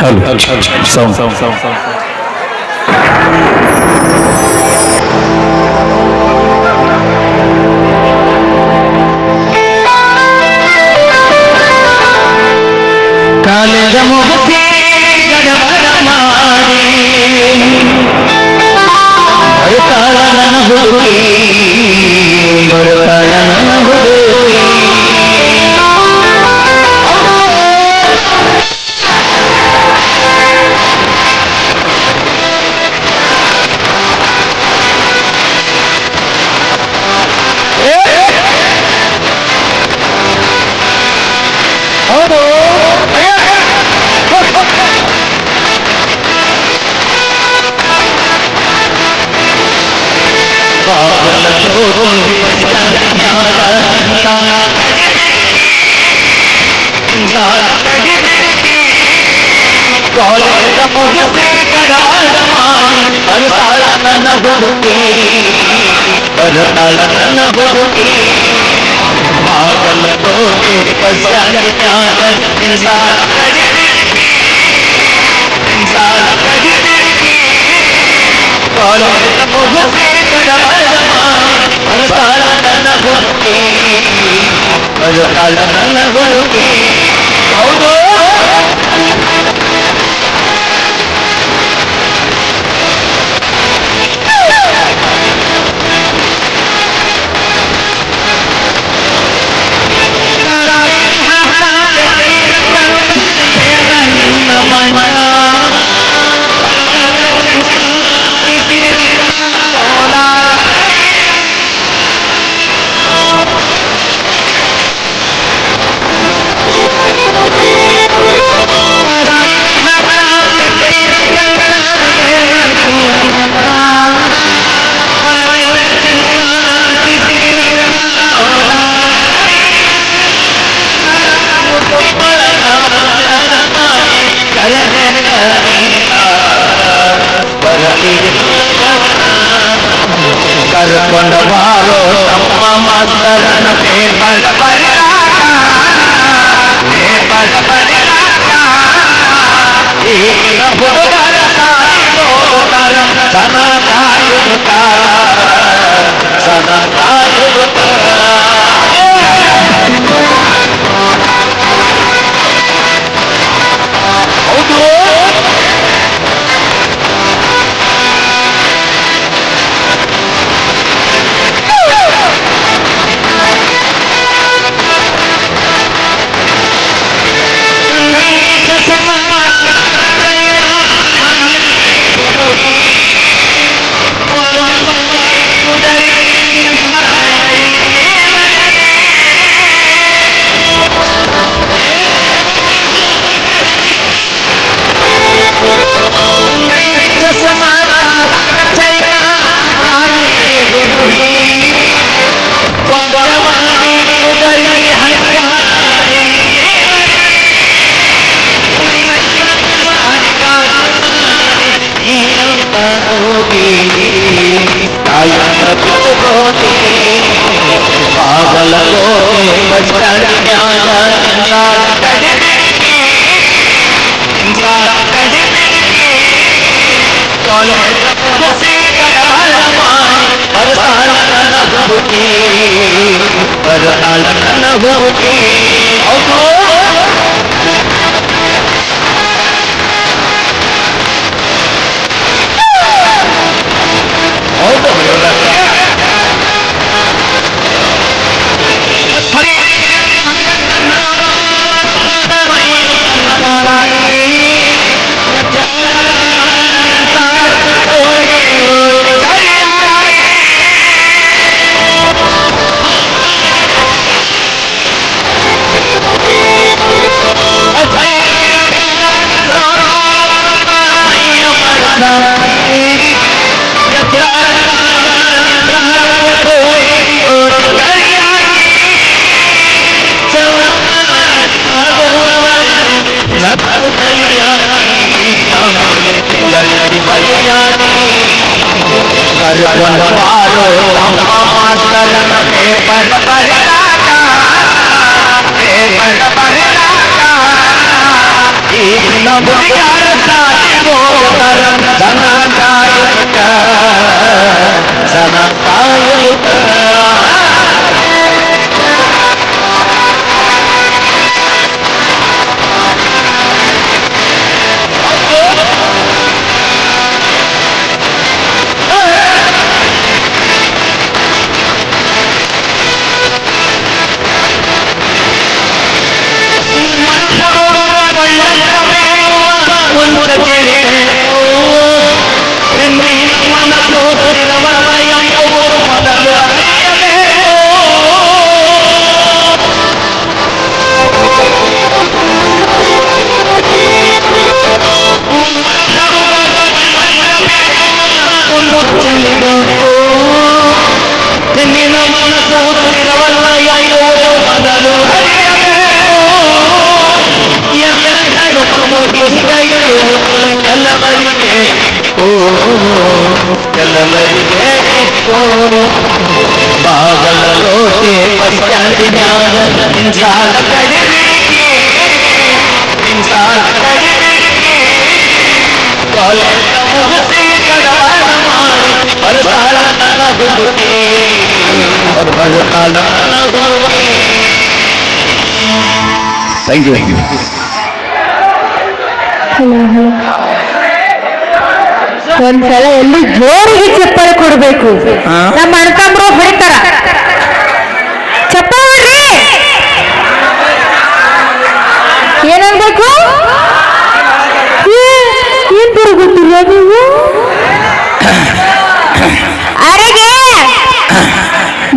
Alô. São. São. São. São. इंसान خلقنا خلقي قد خلقنا خلقي Gana ذرتي ನಮ್ಮ ಬರಸಾಲ ನನಗುಡುಗೆ ಬರಸಾಲ ನನಗುಡುಗೆ thank you ಒಂದ್ಸಲ ಎಲ್ಲಿ ಜೋರಿಗೆ ಚಪ್ಪಲಿ ಕೊಡ್ಬೇಕು? ಹಾ? ನಮ್ಮ ಅಣ್ತಂಬ್ರು ಹೊಡಿತಾರ ಚಪ್ಪಾಳೆ ಹೊಡ್ರಿ ಏನನ್ಬೇಕು ಏ- ಏನ್ ತಿರುಗುತ್ತಿಲ್ಲ ನೀವು ಅರೆಗೆ!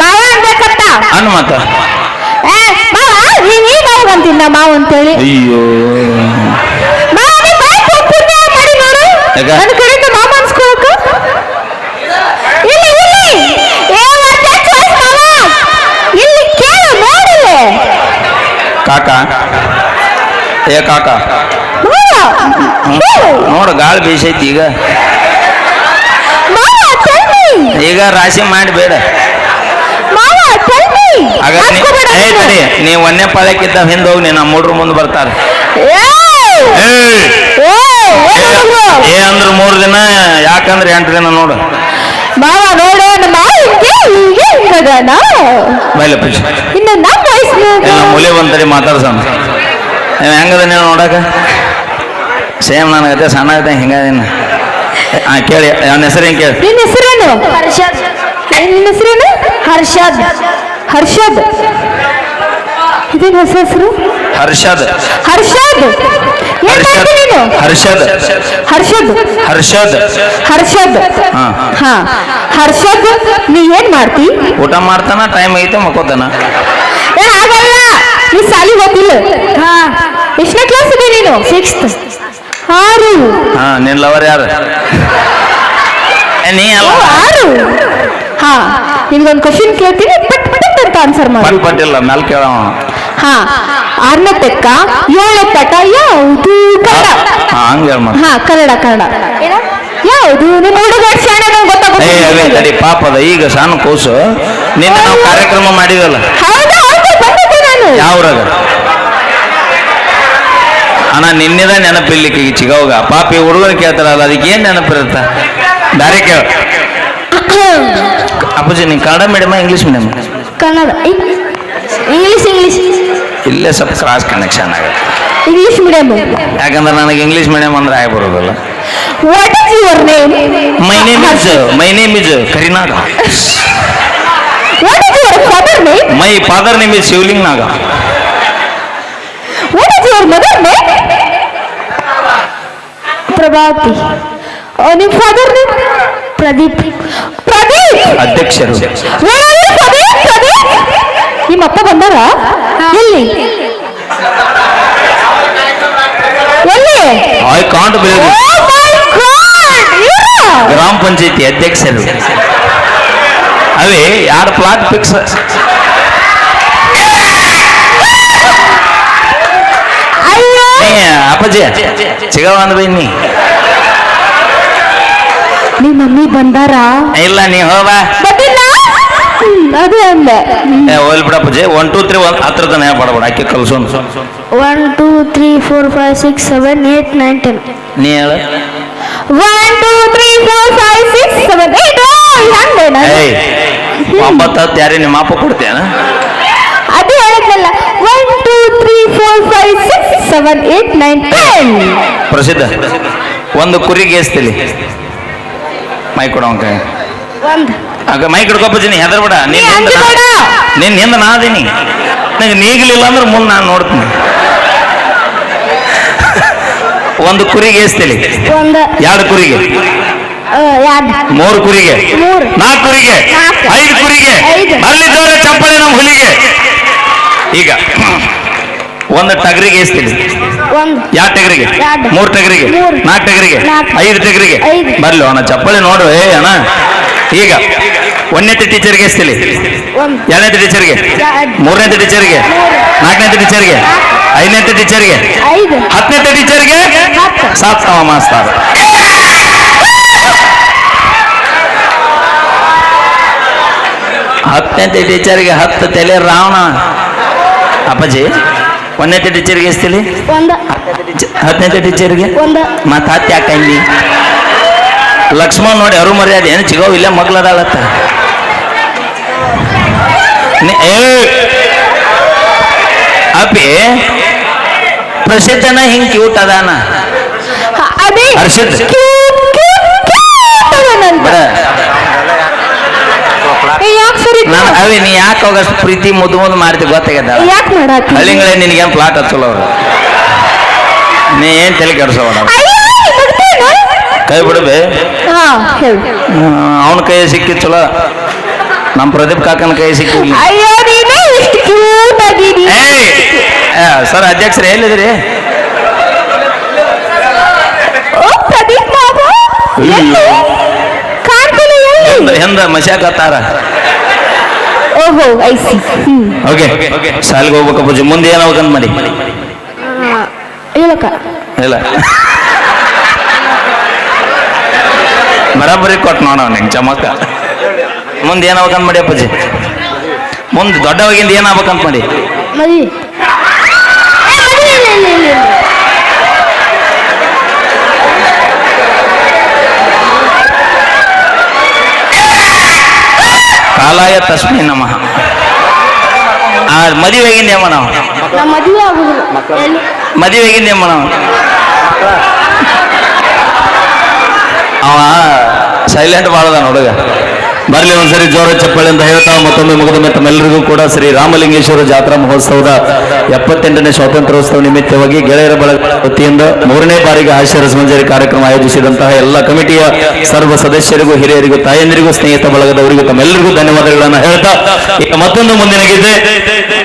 ಮಾವ ಅನ್ಬೇಕತ್ತ ಅನ್ನು ಮಾತ ಏ, ಮಾವ ನೀನು ಈ ಮಾವ ಅಂತಿಲ್ಲ ಮಾವ ಅಂತೇಳಿ. ಅಯ್ಯೋ. ಮಾವ ನೀ ಪುಣ್ಯ ಮಾಡಿ ನೋಡು? ನನ್ನ ಕಡೆಯಿಂದ ಮಾವ ಅನ್ಸ್ಕೊಳಕ ಇಲ್ಲಿ ಇಲ್ಲಿ. ಏ ಮತ್ತೆ choice ಮಾವ. ಇಲ್ಲಿ ಕೇಳು ನೋಡಿಲ್ಲ ಕಾಕ. ಏ ಕಾಕ. ಮಾವ ನೋಡು ಗಾಳಿ ಬೀಸೈತಿ ಈಗ. ಈಗ ರಾಶಿ ಮಾಡಿ ಬೇಡ. ಮಾವ tell me. ಆಗ ನೀ- ಹಚ್ಕೋಬೇಡ ಏ ನೀನು. ತಡಿ ನೀ ಒಂದೇ ಪಾಳ್ಯಕ್ಕಿದ್ದ ಹಿಂದೆ ಹೋಗಿ ನಮ್ಮ ಮೂಡ್ರು ಮುಂದೆ ಬರ್ತಾರೆ. ಏ ಅಂದ್ರೆ. ಮೂರು ದಿನ ಯಾಕಂದ್ರೆ ಎಂಟು ದಿನ ನೋಡು. ಮುಲಿ ಬಂತಡಿ ಮಾತಾಡ್ಸೋಣ. ನೀವು ಹೆಂಗದ ನೀವು ನೋಡಕ? ಸೇಮ್ ನನಗತ್ತೆ ಸಣ್ಣ ಐತೆ ಹಿಂಗಾದೇನು ಹಾಂ ಕೇಳಿ ಅವನ ಹೆಸರು ಹೆಂಗೆ ಕೇಳಿ? ನಿನ್ನ ಹೆಸರೇನು? ಹರ್ಷದ್. ನಿನ್ನ ಹೆಸರೇನು? ಹರ್ಷದ್. ಹರ್ಷದ್. ಇದೇನು ಹೊಸ ಹೆಸರು? ಹರ್ಷದ್. ಹರ್ಷದ್. ಏನ್ ಮಾಡ್ತಿ ನೀನು? ಹರ್ಷದ್. ಹರ್ಷದ್. ಹರ್ಷದ್. ಹರ್ಷದ್. ಹಾ. ಹಾ. ಹರ್ಷದ್ ನೀ ಏನ್ ಮಾಡ್ತಿ? ಊಟ ಮಾಡ್ತಾನ ಟೈಮ್ ಐತೆ ಮಕ್ಕೋತಾನ. ಏ ಆಗಲ್ಲ ನೀ ಸಾಲಿ ಹೋಗಿಲ್ಲ ಹಾ. ಎಷ್ಟನೇ ಕ್ಲಾಸ್ ಇದೆ ನೀನು? ಸಿಕ್ಸ್ತ್ ಹಾ ನಿನ್ ಲವರ್ ಯಾರು? ನೀ ಅಲ್ಲ. ಆರು ಹಾ ನಿಮ್ಗೊಂದು ಕ್ವಶನ್ ಕೇಳ್ತೀನಿ ಪಟ್ ಪಟ್ ಅಂತ ಆನ್ಸರ್ ಮಾಡಿ. ಪಟ್ ಪಟ್ಟಿಲ್ಲ ಮ್ಯಾಲ್ ಕೇಳವ ಹಾ ಆರನೇ ತೆಕ್ಕ ಏಳನೇ ಪಟ ಯಾವುದು ಕನ್ನಡ? ಹಂಗೆ ಹಾ ಕನ್ನಡ ಕನ್ನಡ. ಯಾವುದು? ನಿಮ್ಮ ಹುಡುಗ ಶಾಣೆ ನಂಗೆ ಏ ತಡಿ ಪಾಪ ಅದ ಈಗ ಸಣ್ಣ ಕೂಸು. ನಿನ್ನ ನಾವು ಕಾರ್ಯಕ್ರಮ ಮಾಡಿದಲ್ಲ ಹೌದಾ? ಹೌದು ಬಂದಿದ್ದೆ ನಾನು. ಯಾವ ಊರಾಗ? ಅಣ್ಣ ನಿನ್ನೆದ ನೆನಪಿರ್ಲಿಕ್ಕೆ ಈಗ ಚಿಗವಾಗ. ಪಾಪಿ ಹುಡುಗರು ಕೇಳ್ತಾರಲ್ಲ ಅದಕ್ಕೆ ಏನ್ ನೆನಪಿರುತ್ತ? ದಾರಿ ಕೇಳ. ಅಪ್ಪಾಜಿ ನೀ Kannada medium English medium Kannada. English English ಇಲ್ಲೇ ಸ್ವಲ್ಪ ಕ್ರಾಸ್ ಕನೆಕ್ಷನ್ ಆಗುತ್ತೆ. ಇಂಗ್ಲಿಷ್ ಮೀಡಿಯಂ ಯಾಕಂದ್ರೆ ನನಗೆ ಇಂಗ್ಲೀಷ್ ಮೀಡಿಯಂ ಅಂದ್ರೆ ಆಗಿ ಬರೋದಿಲ್ಲ what is your name my name is my name is Karinaga. What is your father name my father name is Shivaling Naga what is your mother name Prabhavati ನಿಮ್ಮ father name Pradeep. Pradeep! ಅಧ್ಯಕ್ಷರು. ಪ್ರದೀಪ್ ಪ್ರದೀಪ್! ನಿಮ್ಮ ಅಪ್ಪ ಬಂದಾರ? ಎಲ್ಲಿ? ಎಲ್ಲಿ? I can't believe! ಗ್ರಾಮ ಪಂಚಾಯತಿ ಅಧ್ಯಕ್ಷರು. ಅವೇ ಯಾರು ಪ್ಲಾಟ್ ಫಿಕ್ಸ್ ಅಯ್ಯೋ ಅಪ್ಪಾಜಿ ಸಿಗವ ಅಂದ್ರೆ ನೀ ನಿಮ್ಮ ಮಮ್ಮಿ ಬಂದಾರ? ಇಲ್ಲ ನೀ ಹ್ಮ್, ಅದೇ ಅಂದೆ. ಹೋಲ್ ಬಿಡಪ್ಪಾಜಿ ಒನ್ ಟೂ ತ್ರೀ ಒನ್ ಹತ್ರ ತನ ಹೇಳ್ಬಾಡ್ಬೇಡ ಆಕೆ ಕಲ್ಸೋನ್ one two three four five six seven eight nine ten ನೀ ಹೇಳ. One two three four five six seven eight ಹಂಗೆ ಒಂಬತ್ತು ಹತ್ತು ಯಾರೇ ನಿಮ್ಮ ಅಪ್ಪ ಕೊಡ್ತೇನ ಅದು ಹೇಳಿದ್ನಲ್ಲ one two three four five six seven eight nine ten ಪ್ರಸಿದ್ಧ. ಒಂದು ಕುರಿಗೆ ಎಸ್ತಿಲಿ ಮೈ ಕೊಡವಂಕ ಒಂದು. ಆಗ ಮೈ ಹಿಡ್ಕೊಪ್ಪಜಿನಿ ಹೆದರ್ಬೇಡ. ನೀನ್ ಹಿಂದ ನಾ- ಅಂಜಬೇಡ. ನಿನ್ ಹಿಂದ ನಾ ಅದೀನಿ. ನಂಗೆ ನೀಗ್ಲಿಲ್ಲ ಅಂದ್ರೆ ಮುಂದೆ ನಾನು ನೋಡ್ತೀನಿ. ಒಂದು ಕುರಿಗೆ ಎಸ್ತಿಲಿ ಒಂದು. ಎರಡು ಕುರಿಗೆ. ಎರಡು. ಮೂರು ಕುರಿಗೆ. ಮೂರು. ನಾಲ್ಕು ಕುರಿಗೆ. ನಾಲ್ಕು. ಐದು ಕುರಿಗೆ. ಐದು. ಅಲ್ಲಿ ಜೋರ ಚಪ್ಪಳೆ ನಮ್ಮ ಹುಲಿಗೆ. ಈಗ. ಒಂದು ಟಗರಿಗೆ ಎಷ್ಟು ಒಂದು ಯಾವ ಟಗರಿಗೆ? ಎರಡು. ಮೂರು ಟಗರಿಗೆ? ಮೂರು. ನಾಲ್ಕು ಟಗರಿಗೆ? ನಾಲ್ಕು. ಐದು ಟಗರಿಗೆ? ಐದು. ಬರ್ಲಿ ಅಣ್ಣ ಚಪ್ಪಲಿ ನೋಡು ಏ ಅಣ್ಣ. ಈಗ ಒಂದನೇ ಟೀಚರ್ಗೆ ಎಸ್ತಿಲಿ ಒಂದು. ಎರಡನೇ ಟೀಚರ್ಗೆ? ಎರಡು. ಮೂರನೇ ಟೀಚರ್ಗೆ? ಮೂರು. ನಾಲ್ಕನೇ ಟೀಚರ್ಗೆ? ಐದನೇ ಟೀಚರ್ಗೆ? ಐದು. ಹತ್ತನೇ ಟೀಚರ್ಗೆ? ಹತ್ತು. ಸಾತ್ ಸಮ ಮಾಸ್ತಾರ. ಹತ್ತನೇ ಟೀಚರ್ಗೆ ಹತ್ತು ತಲೆ ರಾವಣ. ಅಪ್ಪಾಜಿ. ಒಂದನೇ ಟೀಚರ್ಗೆ ಎಷ್ಟಿಲಿ ಒಂದ. ಹತ್ತನೇ ಟೀಚರ್ಗೆ ಮತ್ತೆ ಮತ್ತ ಹತ್ತಿ ಯಾಕಂದಿ ಲಕ್ಷ್ಮಣ್ ನೋಡಿ ಅರು ಮರ್ಯಾದೆ ಏನು ಚಿಗೋ ಇಲ್ಲೇ ಮಗ್ಲದಾಳತ್ತ ಅಪ್ಪಿ ಪ್ರಸಿದ್ಧನ ಹಿಂಗ್ ಕ್ಯೂಟ್ ಅದಾನ? ಹ, ಅದೇ ಹರ್ಷಿತ್. ಕ್ಯೂಟ್, ಕ್ಯೂಟ್, ಕ್ಯೂಟ್ ಅದನಂತ. ಬಡ ಏ, ಯಾಕ್ ಸರಿ ನಾನು ಅವಿ ನೀ ಯಾಕೆ ಹೋಗಷ್ಟು ಪ್ರೀತಿ ಮುದ್ದು ಮುದ್ದು ಮಾಡ್ತಿ ಗೊತ್ತಾಗ್ಯದ? ಯಾಕೆ ಮಾಡಾತಿ? ಹಳ್ಳಿಗಳೇ ನಿನಗೇನು ಪ್ಲಾಟ್ ಹಚ್ಚಲ್ಲ ಅವ್ರು? ನೀ ಏನು ತಲೆ ಕೆಡಿಸೋಣ? ಕೈ ಬಿಡಬೇ? ಹಾ ಹೇಳು. ಅವನ ಕೈ ಸಿಕ್ಕಿ ಚಲೋ ನಮ್ಮ ಪ್ರದೀಪ್ ಕಾಕನ ಕೈ ಸಿಕ್ಕಿಲ್ಲ. ಅಯ್ಯೋ ನೀನೇ ಇಷ್ಟು ಕ್ಯೂಟ್ ಅದೀನಿ ಸರ್ ಅಧ್ಯಕ್ಷರೇ ಎಲ್ಲಿದ್ರಿ ಓ ಪ್ರದೀಪ್ ಬಾಬು ಎಲ್ಲಿ? ಕಾಣ್ತಿಲ್ಲ ಎಲ್ಲಿ? ಹಿಂದ ಓಹೋ ಐಸಿ ಸಿ ಓಕೆ ಶಾಲೆಗೆ ಹೋಗ್ಬೇಕಪ್ಪ ಪೂಜೆ ಮುಂದೆ ಏನಾಗ್ಬೇಕಂತ ಮಾಡಿ. ಹೇಳಕ್ಕ. ಇಲ್ಲ. ಬರಾಬರಿ ಕೊಟ್ಟು ನೋಡ ನಿಂಗೆ ಚಮಕ. ಮುಂದೆ ಏನಾಗ್ಬೇಕಂತ ಮಾಡಿ ಅಪ್ಪಾಜಿ. ಮುಂದೆ ದೊಡ್ಡವಾಗಿಂದ ಏನಾಗ್ಬೇಕಂತ ಮಾಡಿ. ಮದಿ ಕಾಲಾಯ ತಸ್ಮೈ ನಮಃ. ಆ ಮದುವೆಗಿಂದ ಏಮ ನಾವು. ಮದುವೆ ಆಗುದಿಲ್ಲ. ಎಲ್ಲಿ? ಮದುವೆಗಿಂದ ಏಮ ನಾವು. ಅವ ಸೈಲೆಂಟ್ ಬಾಳದ ಹುಡುಗ ಬರ್ಲಿ ಒಂದ್ಸರಿ ಜೋರ ಚಪ್ಪಳಿ ಅಂತ ಹೇಳ್ತಾ ಮತ್ತೊಮ್ಮೆ ಮುಗಿದ ತಮ್ಮೆಲ್ಲರಿಗೂ ಕೂಡ ಶ್ರೀ ರಾಮಲಿಂಗೇಶ್ವರ ಜಾತ್ರಾ ಮಹೋತ್ಸವದ ಎಪ್ಪತ್ತೆಂಟನೇ ಸ್ವಾತಂತ್ರ್ಯೋತ್ಸವ ನಿಮಿತ್ತವಾಗಿ ಗೆಳೆಯರ ಬಳಗ ವತಿಯಿಂದ ಮೂರನೇ ಬಾರಿಗೆ ಆಶಯ ಮಂಜರಿ ಕಾರ್ಯಕ್ರಮ ಆಯೋಜಿಸಿದಂತಹ ಎಲ್ಲ ಕಮಿಟಿಯ ಸರ್ವ ಸದಸ್ಯರಿಗೂ, ಹಿರಿಯರಿಗೂ, ತಾಯಂದಿರಿಗೂ, ಸ್ನೇಹಿತ ಬಳಗದವರಿಗೂ ತಮ್ಮೆಲ್ಲರಿಗೂ ಧನ್ಯವಾದಗಳನ್ನು ಹೇಳ್ತಾ ಈಗ ಮತ್ತೊಂದು ಮುಂದಿನ ಗೀತೆ.